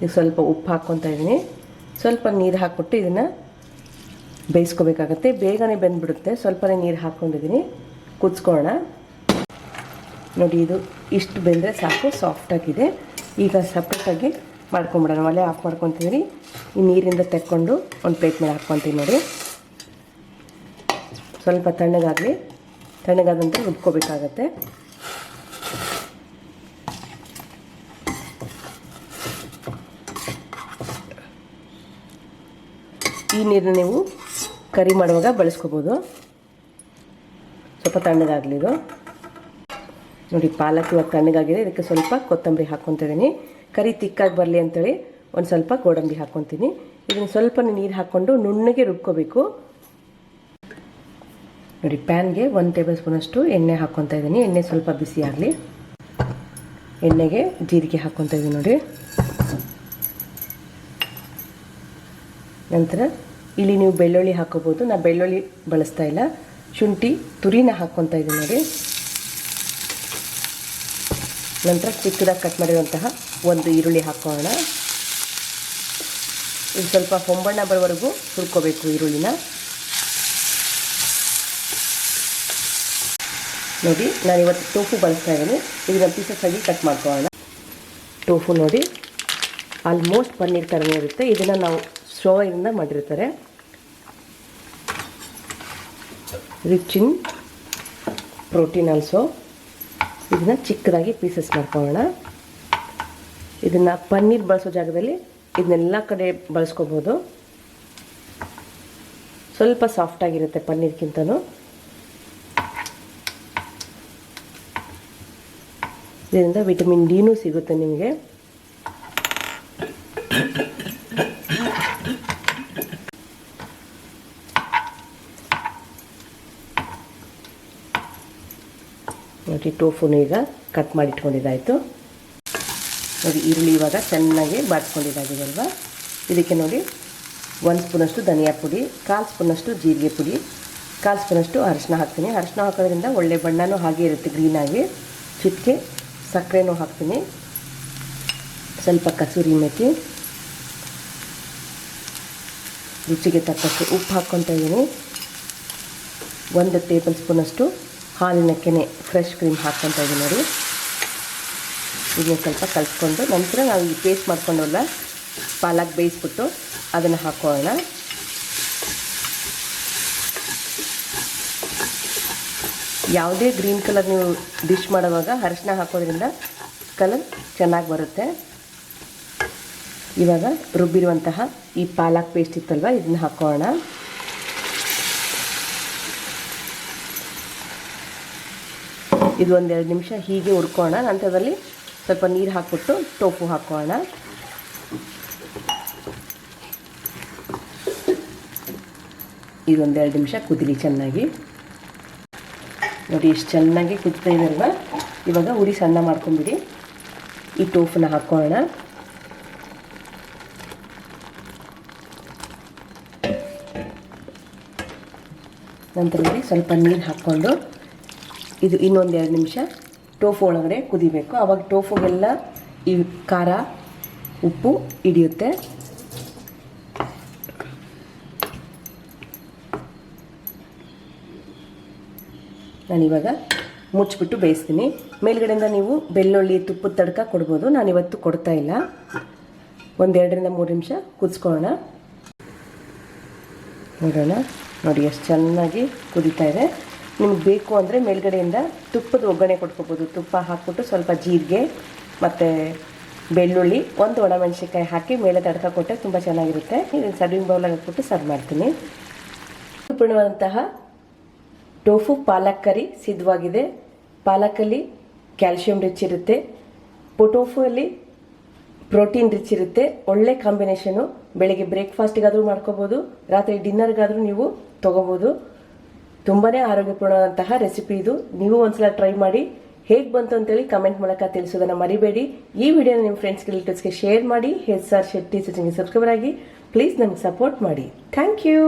ಈಗ ಸ್ವಲ್ಪ ಉಪ್ಪು ಹಾಕ್ಕೊತಾ ಇದ್ದೀನಿ ಸ್ವಲ್ಪ ನೀರು ಹಾಕ್ಬಿಟ್ಟು ಇದನ್ನು ಬೇಯಿಸ್ಕೋಬೇಕಾಗತ್ತೆ. ಬೇಗನೆ ಬೆಂದ್ಬಿಡುತ್ತೆ. ಸ್ವಲ್ಪನೇ ನೀರು ಹಾಕ್ಕೊಂಡಿದ್ದೀನಿ ಕುದಿಸ್ಕೊಳ್ಳೋಣ ನೋಡಿ, ಇದು ಇಷ್ಟು ಬೆಂದರೆ ಸಾಕು. ಸಾಫ್ಟಾಗಿದೆ ಈಗ ಸಪ್ರೇಟಾಗಿ ಮಾಡ್ಕೊಂಬಿಡೋಣ. ಒಲೆ ಆಫ್ ಮಾಡ್ಕೊತೀವಿ ಈ ನೀರಿಂದ ತೆಕ್ಕೊಂಡು ಒಂದು ಪ್ಲೇಟ್ ಮೇಲೆ ಹಾಕ್ಕೊತೀವಿ ನೋಡಿ. ಸ್ವಲ್ಪ ತಣ್ಣಗಾಗಲಿ. ತಣ್ಣಗಾದ ನಂತರ ಈ ನೀರನ್ನ ನೀವು ಕರಿ ಮಾಡುವಾಗ ಬಳಸ್ಕೋಬೋದು. ಸ್ವಲ್ಪ ತಣ್ಣಗಾಗಲಿ ಇದು. ನೋಡಿ, ಪಾಲಕ್ ಇವಾಗ ತಣ್ಣಗಾಗಿದೆ. ಇದಕ್ಕೆ ಸ್ವಲ್ಪ ಕೊತ್ತಂಬರಿ ಹಾಕ್ಕೊತಿದ್ದೀನಿ. ಕರಿ ತಿಕ್ಕಾಗಿ ಬರಲಿ ಅಂತೇಳಿ ಒಂದು ಸ್ವಲ್ಪ ಗೋಡಂಬಿ ಹಾಕ್ಕೊತೀನಿ. ಇದನ್ನು ಸ್ವಲ್ಪ ನೀರು ಹಾಕ್ಕೊಂಡು ನುಣ್ಣಗೆ ರುಬ್ಕೋಬೇಕು. ನೋಡಿ ಪ್ಯಾನ್ಗೆ ಒಂದು ಟೇಬಲ್ ಸ್ಪೂನಷ್ಟು ಎಣ್ಣೆ ಹಾಕ್ಕೊತಾ ಇದ್ದೀನಿ. ಎಣ್ಣೆ ಸ್ವಲ್ಪ ಬಿಸಿ ಆಗಲಿ. ಎಣ್ಣೆಗೆ ಜೀರಿಗೆ ಹಾಕ್ಕೊತಾ ಇದ್ದೀನಿ ನೋಡಿ. ನಂತರ ಇಲ್ಲಿ ನೀವು ಬೆಳ್ಳುಳ್ಳಿ ಹಾಕೋಬೋದು. ನಾನು ಬೆಳ್ಳುಳ್ಳಿ ಬಳಸ್ತಾ ಇಲ್ಲ. ಶುಂಠಿ, ತುರಿನ ಹಾಕ್ಕೊತಾ ಇದ್ದೀನಿ ನೋಡಿ. ನಂತರ ಚಿಕ್ಕದಾಗಿ ಕಟ್ ಮಾಡಿರುವಂತಹ ಒಂದು ಈರುಳ್ಳಿ ಹಾಕೋಣ. ಇದು ಸ್ವಲ್ಪ ಹೊಂಬಣ್ಣ ಬರೋವರೆಗೂ ಹುರ್ಕೋಬೇಕು ಈರುಳ್ಳಿನ. ನೋಡಿ, ನಾನು ಇವತ್ತು ಟೋಫು ಬಳಸ್ತಾ ಇದ್ದೀನಿ. ಇದನ್ನ ಪೀಸಸ್ ಆಗಿ ಕಟ್ ಮಾಡ್ಕೊಳ್ಳೋಣ. ಟೋಫು ನೋಡಿ ಆಲ್ಮೋಸ್ಟ್ ಪನ್ನೀರ್ ಥರನೇ ಇರುತ್ತೆ. ಇದನ್ನು ನಾವು ಸೋಯಿಂದ ಮಾಡಿರ್ತಾರೆ. Rich in protein also. ಇದನ್ನು ಚಿಕ್ಕದಾಗಿ ಪೀಸಸ್ ಮಾಡ್ಕೊಳ್ಳೋಣ. ಇದನ್ನು ಪನ್ನೀರ್ ಬಳಸೋ ಜಾಗದಲ್ಲಿ ಇದನ್ನೆಲ್ಲ ಕಡೆ ಬಳಸ್ಕೋಬೋದು. ಸ್ವಲ್ಪ ಸಾಫ್ಟಾಗಿರುತ್ತೆ ಪನ್ನೀರ್ಗಿಂತನೂ. ಇದರಿಂದ ವಿಟಮಿನ್ ಡಿನೂ ಸಿಗುತ್ತೆ ನಿಮಗೆ. ನೋಡಿ, ಟೋಫುನು ಈಗ ಕಟ್ ಮಾಡಿ ಇಟ್ಕೊಂಡಿದ್ದಾಯಿತು ನೋಡಿ, ಈರುಳ್ಳಿ ಇವಾಗ ಚೆನ್ನಾಗಿ ಬಾಡಿಸ್ಕೊಂಡಿದ್ದಾಗಿದೆ ಅಲ್ವಾ? ಇದಕ್ಕೆ ನೋಡಿ, ಒಂದು ಸ್ಪೂನಷ್ಟು ಧನಿಯಾ ಪುಡಿ, ಕಾಲು ಸ್ಪೂನಷ್ಟು ಜೀರಿಗೆ ಪುಡಿ, ಕಾಲು ಸ್ಪೂನಷ್ಟು ಅರಶಿನ ಹಾಕ್ತೀನಿ. ಅರಶಿನ ಹಾಕೋದ್ರಿಂದ ಒಳ್ಳೆ ಬಣ್ಣನೂ ಹಾಗೆ ಇರುತ್ತೆ ಗ್ರೀನಾಗಿ ಚಿಟಿಕೆ, ಸಕ್ಕರೆನೂ ಹಾಕ್ತೀನಿ. ಸ್ವಲ್ಪ ಕಸೂರಿ ಮೆಥಿ ರುಚಿಗೆ ತಕ್ಕಷ್ಟು ಉಪ್ಪು ಹಾಕ್ಕೊತಾ ಇದ್ದೀನಿ ಒಂದು ಟೇಬಲ್ ಸ್ಪೂನಷ್ಟು ಹಾಲಿನ ಕೆನೆ ಫ್ರೆಶ್ ಕ್ರೀಮ್ ಹಾಕ್ಕೊತಾ ಇದ್ದೀನಿ ನೋಡಿ. ಇದನ್ನ ಸ್ವಲ್ಪ ಕಲಿಸ್ಕೊಂಡು ನಂತರ ನಾವು ಈ ಪೇಸ್ಟ್ ಮಾಡ್ಕೊಂಡವಲ್ಲ ಪಾಲಕ್ ಬೇಯಿಸ್ಬಿಟ್ಟು ಅದನ್ನು ಹಾಕೋಣ. ಯಾವುದೇ ಗ್ರೀನ್ ಕಲರ್ ನೀವು ಡಿಶ್ ಮಾಡುವಾಗ ಅರಿಶಿನ ಹಾಕೋದ್ರಿಂದ ಕಲರ್ ಚೆನ್ನಾಗಿ ಬರುತ್ತೆ. ಇವಾಗ ರುಬ್ಬಿರುವಂತಹ ಈ ಪಾಲಕ್ ಪೇಸ್ಟ್ ಇತ್ತಲ್ವ, ಇದನ್ನ ಹಾಕೋಣ. ಇದು ಒಂದೆರಡು ನಿಮಿಷ ಹೀಗೆ ಹುರ್ಕೋಣ. ನಂತರದಲ್ಲಿ ಸ್ವಲ್ಪ ನೀರು ಹಾಕ್ಬಿಟ್ಟು ಟೋಪು ಹಾಕೋಣ. ಇದೊಂದೆರಡು ನಿಮಿಷ ಕುದಿಲಿ ಚೆನ್ನಾಗಿ. ನೋಡಿ ಇಷ್ಟು ಚೆನ್ನಾಗಿ ಕುದ್ತಾ ಇದಲ್ವ ಇವಾಗ ಉರಿ ಸಣ್ಣ ಮಾಡ್ಕೊಂಬಿಡಿ. ಈ ಟೋಫನ್ನ ಹಾಕೋಣ. ನಂತರದಲ್ಲಿ ಸ್ವಲ್ಪ ನೀರು ಹಾಕ್ಕೊಂಡು ಇದು ಇನ್ನೊಂದು ಎರಡು ನಿಮಿಷ. ಟೋಫು ಒಳಗಡೆ ಕುದಿಬೇಕು. ಆವಾಗ ಟೋಫುಗೆಲ್ಲ ಈ ಖಾರ, ಉಪ್ಪು ಹಿಡಿಯುತ್ತೆ. ನಾನಿವಾಗ ಮುಚ್ಚಿಬಿಟ್ಟು ಬೇಯಿಸ್ತೀನಿ. ಮೇಲ್ಗಡೆಯಿಂದ ನೀವು ಬೆಳ್ಳುಳ್ಳಿ, ತುಪ್ಪದ ತಡ್ಕ ಕೊಡ್ಬೋದು. ನಾನಿವತ್ತು ಕೊಡ್ತಾ ಇಲ್ಲ. ಒಂದೆರಡರಿಂದ ಮೂರು ನಿಮಿಷ ಕುದಿಸ್ಕೊಳ್ಳೋಣ. ನೋಡೋಣ. ನೋಡಿ, ಎಷ್ಟು ಚೆನ್ನಾಗಿ ಕುದೀತಾ ಇದೆ. ನಿಮ್ಗೆ ಬೇಕು ಅಂದರೆ ಮೇಲ್ಗಡೆಯಿಂದ ತುಪ್ಪದ ಒಗ್ಗರಣೆ ಕೊಟ್ಕೋಬೋದು. ತುಪ್ಪ ಹಾಕ್ಬಿಟ್ಟು ಸ್ವಲ್ಪ ಜೀರಿಗೆ ಮತ್ತು ಬೆಳ್ಳುಳ್ಳಿ, ಒಂದು ಒಣಮೆಣಸಿನ್ಕಾಯಿ ಹಾಕಿ ಮೇಲೆ ತಡ್ಕ ಕೊಟ್ಟರೆ ತುಂಬ ಚೆನ್ನಾಗಿರುತ್ತೆ. ಇದನ್ನು ಸರ್ವಿಂಗ್ ಬೌಲಾಗಿ ಹಾಕ್ಬಿಟ್ಟು ಸರ್ವ್ ಮಾಡ್ತೀನಿ. ಸುಪ್ರಣವಾದಂತಹ ಟೋಫು, ಪಾಲಕ್ ಕರಿ ಸಿದ್ಧವಾಗಿದೆ. ಪಾಲಕಲ್ಲಿ ಕ್ಯಾಲ್ಶಿಯಂ ರಿಚ್ ಇರುತ್ತೆ. ಪೊಟೋಫುಲ್ಲಿ ಪ್ರೋಟೀನ್ ರಿಚ್ ಇರುತ್ತೆ. ಒಳ್ಳೆ ಕಾಂಬಿನೇಷನು ಬೆಳಿಗ್ಗೆ ಬ್ರೇಕ್ಫಾಸ್ಟಿಗಾದರೂ ಮಾಡ್ಕೋಬೋದು. ರಾತ್ರಿ ಡಿನ್ನರ್ಗಾದರೂ ನೀವು ತೊಗೋಬೋದು. ತುಂಬಾ ಆರೋಗ್ಯಪೂರ್ಣವಾದಂತಹ ರೆಸಿಪಿ ಇದು. ನೀವು ಒಂದ್ಸಲ ಟ್ರೈ ಮಾಡಿ ಹೇಗೆ ಬಂತು ಅಂತೇಳಿ ಕಮೆಂಟ್ ಮೂಲಕ ತಿಳಿಸೋದನ್ನ ಮರಿಬೇಡಿ. ಈ ವಿಡಿಯೋನ ನಿಮ್ಮ ಫ್ರೆಂಡ್ಸ್ ರಿಲೇಟಿವ್ಸ್ಗೆ ಶೇರ್ ಮಾಡಿ. ಹೆಚ್ ಆರ್ ಶೆಟ್ಟಿ ಸಚಿನ್ಗೆ ಸಬ್ಸ್ಕ್ರೈಬರ್ ಆಗಿ ಪ್ಲೀಸ್ ನಮ್ಗೆ ಸಪೋರ್ಟ್ ಮಾಡಿ. Thank you